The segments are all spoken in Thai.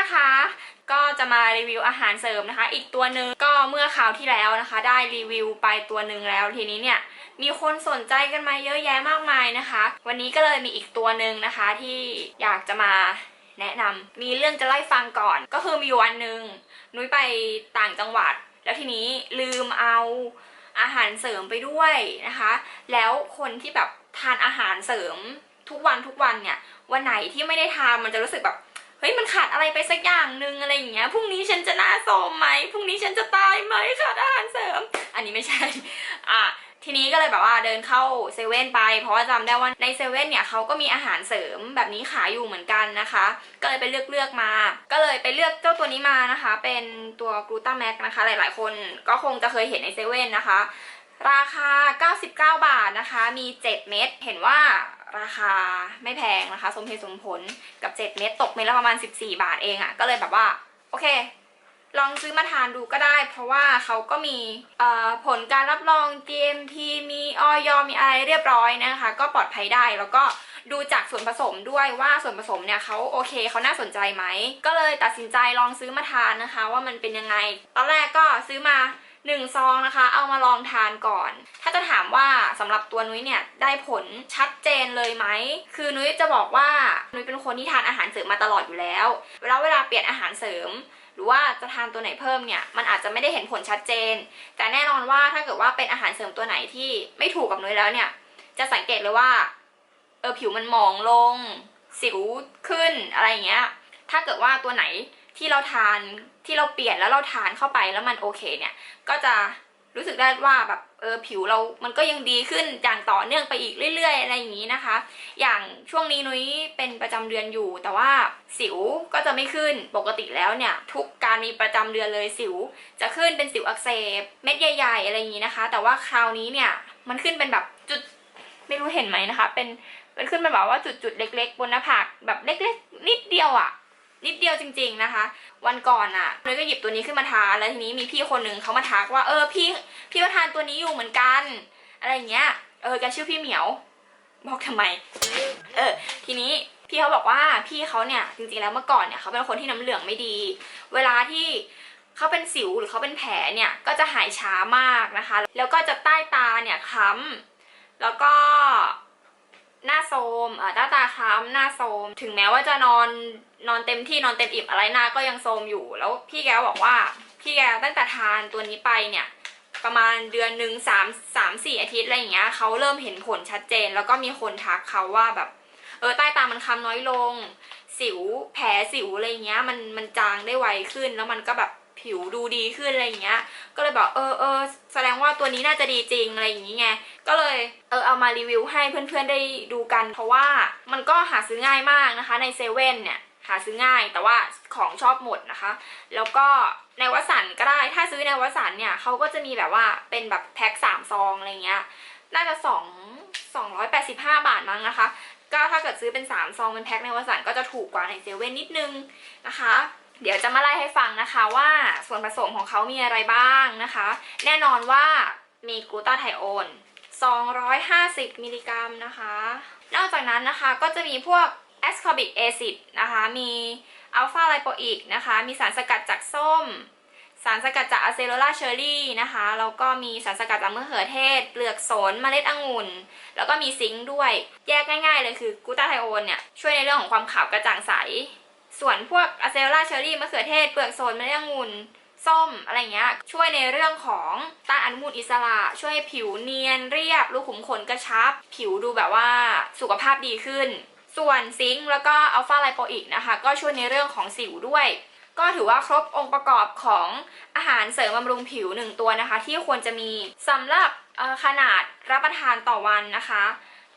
นะคะ ก็จะมารีวิวอาหารเสริมนะคะ อีกตัวหนึ่งก็เมื่อคราวที่แล้วนะคะ ได้รีวิวไปตัวหนึ่งแล้วทีนี้เนี่ยมีคนสนใจกันมาเยอะแยะมากมายนะคะ วันนี้ก็เลยมีอีกตัวหนึ่งนะคะที่อยากจะมาแนะนำมีเรื่องจะไล่ฟังก่อน ก็คือมีวันหนึ่งนุ้ยไปต่างจังหวัด แล้วทีนี้ลืมเอาอาหารเสริมไปด้วยนะคะ แล้วคนที่แบบทานอาหารเสริมทุกวันทุกวันเนี่ยวันไหนที่ไม่ได้ทานมันจะรู้สึกแบบ เฮ้ยมันขาดอะไรไปสักอย่างหนึ่งอะไรอย่างเงี้ยพรุ่งนี้ฉันจะหน้าโทรมไหมพรุ่งนี้ฉันจะตายไหมขาดอาหารเสริม อันนี้ไม่ใช่อะทีนี้ก็เลยแบบว่าเดินเข้าเซเว่นไปเพราะว่าจำได้ว่าในเซเว่นเนี่ยเขาก็มีอาหารเสริมแบบนี้ขายอยู่เหมือนกันนะคะ ก็เลยไปเลือกเลือกมา ก็เลยไปเลือกเจ้าตัวนี้มานะคะ เป็นตัวกลูตาแม็กนะคะ หลายๆ คนก็คงจะเคยเห็นในเซเว่นนะคะ ราคา 99 บาทนะคะ มี 7 เม็ดเห็นว่า ราคาไม่แพงนะคะ สมเหตุสมผลกับ 7 เม็ดตกเม็ดละประมาณ 14 บาทเองอะ่ะ ก็เลยแบบว่า โอเค ลองซื้อมาทานดูก็ได้ เพราะว่าเขาก็มีผลการรับรอง GMP มีออยมีอะไรเรียบร้อยนะคะ ก็ปลอดภัยได้แล้วก็ดูจากส่วนผสมด้วยว่าส่วนผสมเนี่ยเขาโอเคเขาน่าสนใจไหม ก็เลยตัดสินใจลองซื้อมาทานนะคะ ว่ามันเป็นยังไง ตอนแรกก็ซื้อมา หนึ่งซองนะคะ เอามาลองทานก่อน ถ้าจะถามว่าสำหรับตัวนุ้ยเนี่ยได้ผลชัดเจนเลยไหม คือนุ้ยจะบอกว่านุ้ยเป็นคนที่ทานอาหารเสริมมาตลอดอยู่แล้ว เวลาเวลาเปลี่ยนอาหารเสริม หรือว่าจะทานตัวไหนเพิ่มเนี่ยมันอาจจะไม่ได้เห็นผลชัดเจน แต่แน่นอนว่าถ้าเกิดว่าเป็นอาหารเสริมตัวไหนที่ไม่ถูกกับนุ้ยแล้วเนี่ย จะสังเกตเลยว่าเออผิวมันหมองลง สิวขึ้นอะไรอย่างเงี้ยถ้าเกิดว่าตัวไหน ที่เราทานที่เราเปลี่ยนแล้วเราทานเข้าไปแล้วมันโอเคเนี่ย ก็จะรู้สึกได้ว่าแบบเออผิวเรามันก็ยังดีขึ้นอย่างต่อเนื่องไปอีกเรื่อย ๆ อะไรอย่างนี้นะคะ อย่างช่วงนี้นุ้ยเป็นประจำเดือนอยู่ แต่ว่าสิวก็จะไม่ขึ้นปกติแล้วเนี่ย ทุกการมีประจำเดือนเลยสิว จะขึ้นเป็นสิวอักเสบเม็ดใหญ่ๆ อะไรอย่างนี้นะคะ แต่ว่าคราวนี้เนี่ยมันขึ้นเป็นแบบจุดไม่รู้เห็นไหมนะคะ เป็นเป็นขึ้นเป็นแบบว่าจุดๆเล็ก ๆ บนหน้าผากแบบเล็ก ๆ นิดเดียวอะ่ะ นิดเดียวจริง ๆนะคะ วันก่อนอะ่ะนุ้ยก็หยิบตัวนี้ขึ้นมาทานแล้วทีนี้มีพี่คนหนึ่งเขามาทักว่าเออพี่พี่ก็ทานตัวนี้อยู่เหมือนกัน อะไรเงี้ยเออแกชื่อพี่เหมียว บอกทำไม เออ ทีนี้พี่เขาบอกว่าพี่เขาเนี่ยจริงๆแล้วเมื่อก่อนเนี่ยเขาเป็นคนที่น้ำเหลืองไม่ดี เวลาที่เขาเป็นสิวหรือเขาเป็นแผลเนี่ยก็จะหายช้ามากนะคะ แล้วก็จะใต้ตาเนี่ยค้ำแล้วก็ หน้าโทมอ่อใต้ตาค้ำหน้าโทมถึงแม้ว่าจะนอนนอนเต็มที่นอนเต็มอิ่มอะไรหน้าก็ยังโทมอยู่ แล้วพี่แกบอกว่าพี่แกตั้งแต่ทานตัวนี้ไปเนี่ยประมาณเดือนหนึ่งสามสามสี่อาทิตย์อะไรอย่างเงี้ยเขาเริ่มเห็นผลชัดเจน แล้วก็มีคนทักเขาว่าแบบ เออใต้ตามันค้ำน้อยลง สิวแผลสิวอะไรเงี้ยมันมันจางได้ไวขึ้นแล้วมันก็แบบ ผิวดูดีขึ้นอะไรอย่างเงี้ย ก็เลยบอกเออเออแสดงว่าตัวนี้น่าจะดีจริงอะไรอย่างเงี้ไงก็เลยเออเอามารีวิวให้เพื่อนๆได้ดูกัน เพราะว่ามันก็หาซื้อง่ายมากนะคะในเซเว่นเนี่ยหาซื้อง่ายแต่ว่าของชอบหมดนะคะ แล้วก็ในวัสันก็ได้ถ้าซื้อในวัสันเนี่ยเขาก็จะมีแบบว่าเป็นแบบแพ็คสามซองอะไรเงี้ยน่าจะสองสองร้อยแปดสิบห้าบาทมั้งนะคะ ก็ถ้าเกิดซื้อเป็นสามซองเป็นแพ็คในวัสันก็จะถูกกว่าในเซเว่นนิดนึงนะคะ เดี๋ยวจะมาไล่ให้ฟังนะคะว่าส่วนผสมของเขามีอะไรบ้างนะคะ แน่นอนว่ามีกลูตาไทโอน 250 มิลลิกรัมนะคะ นอกจากนั้นนะคะก็จะมีพวก ascorbic acid นะคะ มีอัลฟาไลโปอิกนะคะ มีสารสกัดจากส้ม สารสกัดจากอะเซโลลาเชอร์รี่นะคะ แล้วก็มีสารสกัดจากมะเขือเทศ เปลือกสน เมล็ดองุ่น แล้วก็มีซิงค์ด้วย แยกง่ายๆเลยคือกูตาไทโอนเนี่ย ช่วยในเรื่องของความขาวกระจ่างใส ส่วนพวกอะเซลลาเชอรี่มะเขือเทศเปลือกสนมล็ดองุ่นส้มอะไรเงี้ยช่วยในเรื่องของต้านอนุมูลอิสระ ช่วยให้ผิวเนียนเรียบ รูขุมขนกระชับ ผิวดูแบบว่าสุขภาพดีขึ้น ส่วนซิงค์แล้วก็อัลฟาไลโปอิกนะคะ ก็ช่วยในเรื่องของสิวด้วย ก็ถือว่าครบองค์ประกอบของอาหารเสริมบำรุงผิวหนึ่งตัวนะคะ ที่ควรจะมีสำหรับขนาดรับประทานต่อวันนะคะ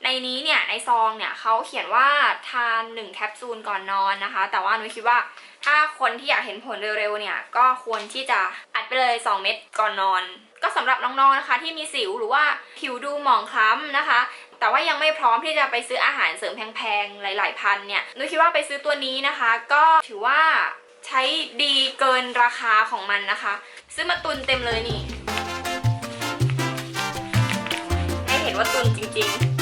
ในนี้เนี่ยในซองเนี่ยเขาเขียนว่าทาน1แคปซูลก่อนนอนนะคะ แต่ว่านุ้ยคิดว่าถ้าคนที่อยากเห็นผลเร็วๆเนี่ยก็ควรที่จะอัดไปเลย 2 เม็ดก่อนนอน ก็สำหรับน้องๆนะคะ ที่มีสิวหรือว่าผิวดูหมองคล้ำนะคะ แต่ว่ายังไม่พร้อมที่จะไปซื้ออาหารเสริมแพงๆหลาย ๆ พันเนี่ยนุ้ยคิดว่าไปซื้อตัวนี้นะคะ ก็ถือว่าใช้ดีเกินราคาของมันนะคะ ซื้อมาตุนเต็มเลยนี่ ให้เห็นว่าตุนจริง ๆ